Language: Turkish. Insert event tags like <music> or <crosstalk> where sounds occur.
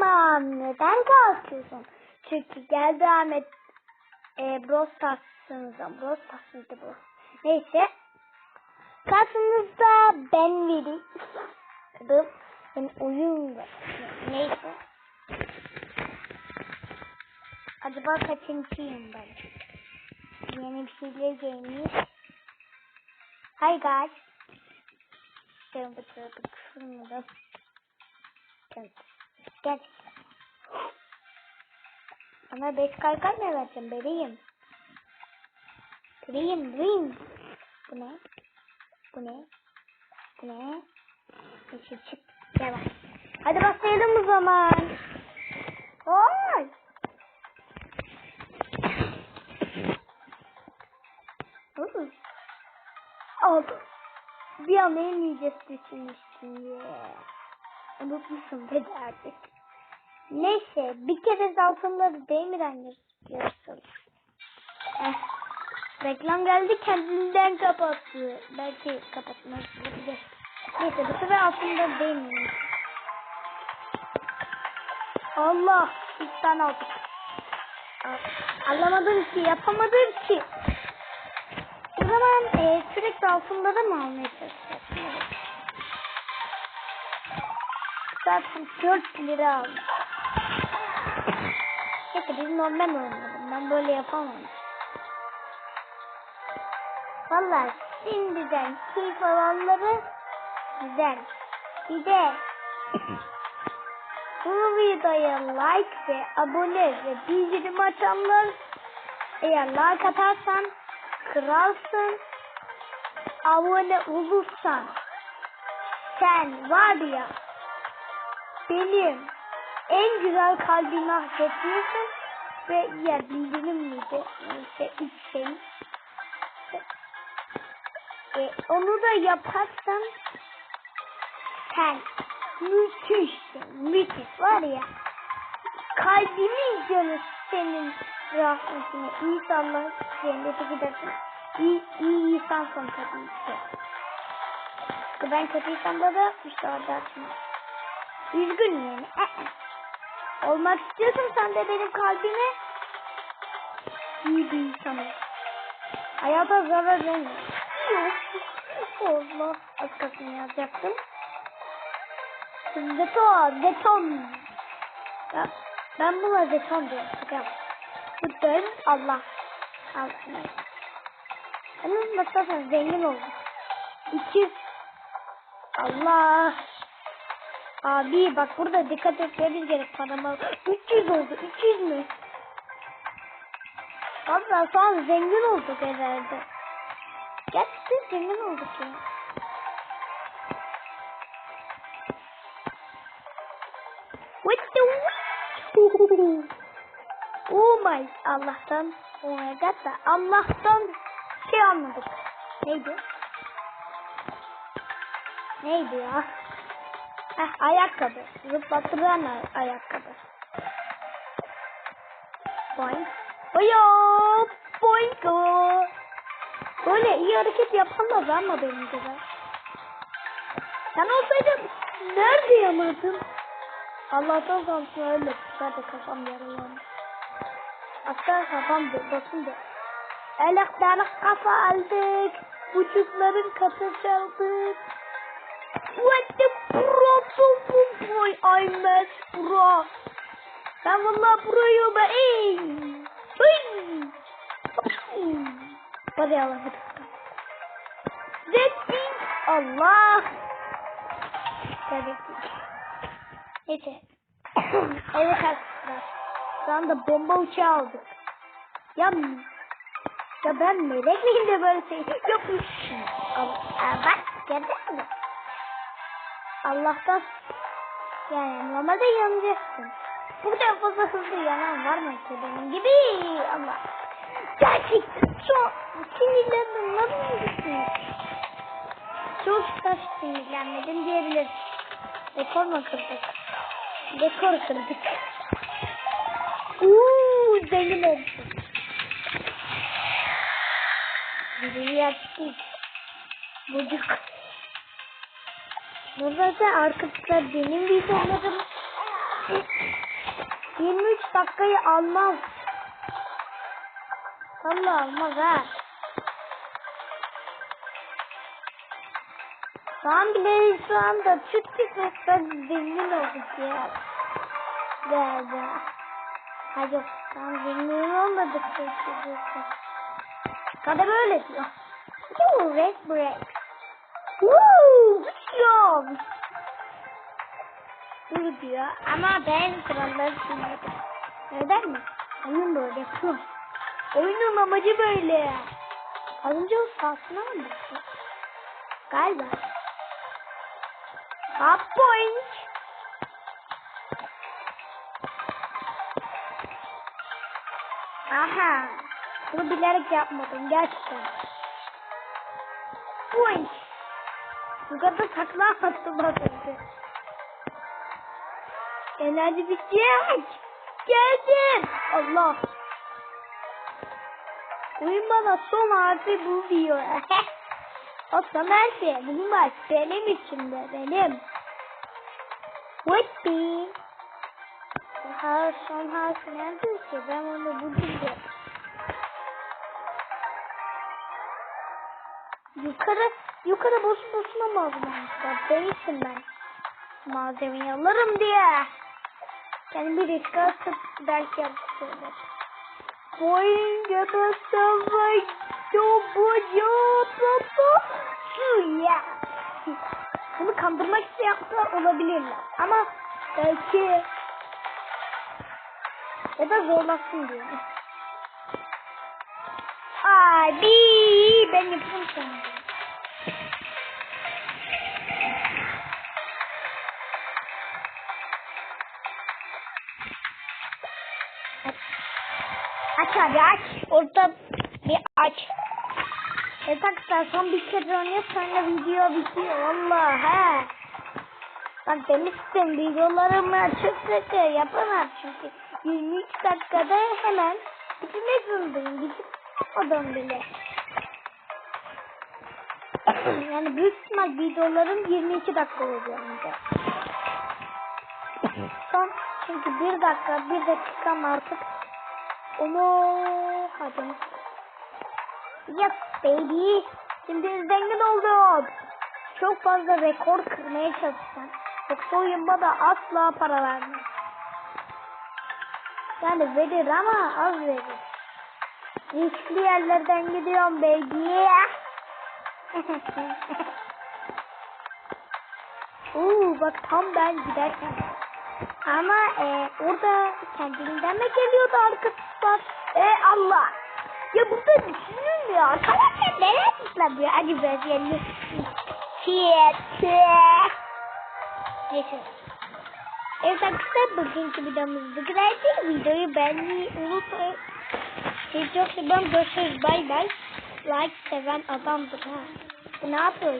kalkma. Neden kalkıyorsun? Çünkü geldi Ahmet e, Bros Stars'ınızdan. Bros Stars mıydı bu? Neyse. Karşınızda ben. Adım ben oyun. Neyse. Acaba kaçıncıyım ben? Yeni bir şeyler gelmiş. Hi guys. Tövbe tövbe kırmadım. Gel. Bana beş kaykay mı vereceğim bebeğim? Bebeğim, bebeğim. Bu ne? Bu ne? Bu ne? Neyse çık. Bak. Hadi başlayalım o zaman. Oy. Aldım. Bir an en iyicesi düşünmüştüm ya. Unutmuşum dedi artık. Neyse bir kere de altınları değmeden gösteriyorsun. Eh. Reklam geldi kendinden kapattı. Belki kapatmak olabilir. Neyse bu sefer altınları değmiyor. Allah. Bir tane aldık. A- Anlamadım ki yapamadım ki. O zaman e, sürekli altınları mı almaya çalışacaksın? Zaten 4 lira aldım. Neyse biz normal oynadım. Ben böyle yapamam. Valla şimdiden keyif alanları güzel. Bir de <laughs> bu videoya like ve abone ve bildirim açanlar eğer like atarsan kralsın abone olursan sen var ya benim en güzel kalbimi hak ediyorsun ve ya bildirim miydi işte üç şey. E, onu da yaparsan sen müthişsin müthiş var ya. Kalbimin canı senin rahmetine. İnsanlar cennete gidersin iyi, iyi tabii ki. İşte ben kötü insanlara yapmışlar açma üzgün yani. Ee, olmak istiyorsan sen de benim kalbime iyi bir insan hayata zarar verme. <laughs> Allah az kalsın yazacaktım Beton, beton. Ya, ben buna beton diyorum. Bu dön Allah. Allah. Benim Mustafa zengin oldu. 200. Allah. Abi bak burada dikkat etmemiz gerek parama. 300 oldu. 300 mü? Valla şu an zengin olduk herhalde. Gerçekten zengin olduk ya. What the Oh my Allah'tan oh my god da Allah'tan şey anladık. Neydi? Neydi ya? Heh, ayakkabı. Zıplatılan ay- ayakkabı. Boink. Oyo! Boink. Böyle iyi hareket yapanlar var mı benim gibi? Sen olsaydın nerede yanırdın? Allah'tan kalsın öyle. Zaten kafam yaralandı. Hatta kafam basındı. Elektronik kafa aldık. Buçukların katı çaldık. What the pro pro boy I'm a pro. Ben valla proyum ben. Ey. Ey. Hadi Allah'a Zeppi. Allah. Tabii. Neyse. evet arkadaşlar. Şu anda bomba uçağı aldık. Ya, ya ben melek miyim de böyle şey yapmışım. Aa, bak? Allah'tan yani normalde yanacaksın. Bu kadar fazla hızlı yanan var mı ki benim gibi? Allah. Gerçekten çok sinirlendim. Mısın? Çok da sinirlenmedim diyebiliriz. Rekor mu kırdık? Rekor kırdık. Uuu zengin olduk. Birini yaptık. Bucuk. Burada arkadaşlar benim videolarım 23 dakikayı almaz. Allah almaz ha. Tam bile şu anda Türk çok zengin olduk ya. Galiba. Ha yok tam zengin olmadık. Kadar öyle diyor. Yoo, red break. Woo, uçuyorum. Bunu diyor ama ben kuralları bilmedim. Neden mi? Oyun böyle yapıyor. Oyunun amacı böyle. Az önce o sahasına mı baktı? Galiba. Half point. Aha. Bunu bilerek yapmadım gerçekten. Point. Bu kadar takla attım az önce. Enerji bitecek. Geldim. Allah. Oyun bana son harfi bu diyor. <laughs> o son harfi. Bunun var. Benim içimde. Benim. Whippy. Her son harfi nerede ki? Ben onu buldum Yukarı, yukarı boşu boşuna malzememişler. Değilsin ben. Malzemeyi alırım diye. Yani bir risk atıp belki yapıştırırım. Boyunca da savaş yapacağım. Su ya. Bunu kandırmak isteyenler olabilirler. Ama belki ya da zorlasın diye. Abi ben yapayım sana. Aç. Orada bir aç. Yatakta son bir kere oynuyor sonra video bitiyor. Valla he. Bak demiştim videolarımı çok kötü yapamam çünkü 23 dakikada hemen bitirmek zorundayım. Gidip adam bile. <coughs> yani büyük ihtimal videolarım 22 dakika oluyor. <coughs> Son çünkü bir dakika bir dakikam artık onu hadi. Yes baby. Şimdi zengin oldum. Çok fazla rekor kırmaya çalışacağım. Yoksa oyun bana asla para vermez. Yani verir ama az verir. Riskli yerlerden gidiyorum baby. <laughs> Oo bak tam ben giderken. Ama e, orada kendiliğinden mi geliyordu arkadaşlar? E Allah. Ya burada düşünün ya. Arkadaşlar neler toplamıyor? Hadi biraz yerine. Çiğ Neyse. Evet arkadaşlar bugünkü videomuz bu kadardı. Videoyu beğenmeyi unutmayın. Sizi çok seviyorum. Görüşürüz. Bay bay. Like seven adamdır ha. Ne yapıyor?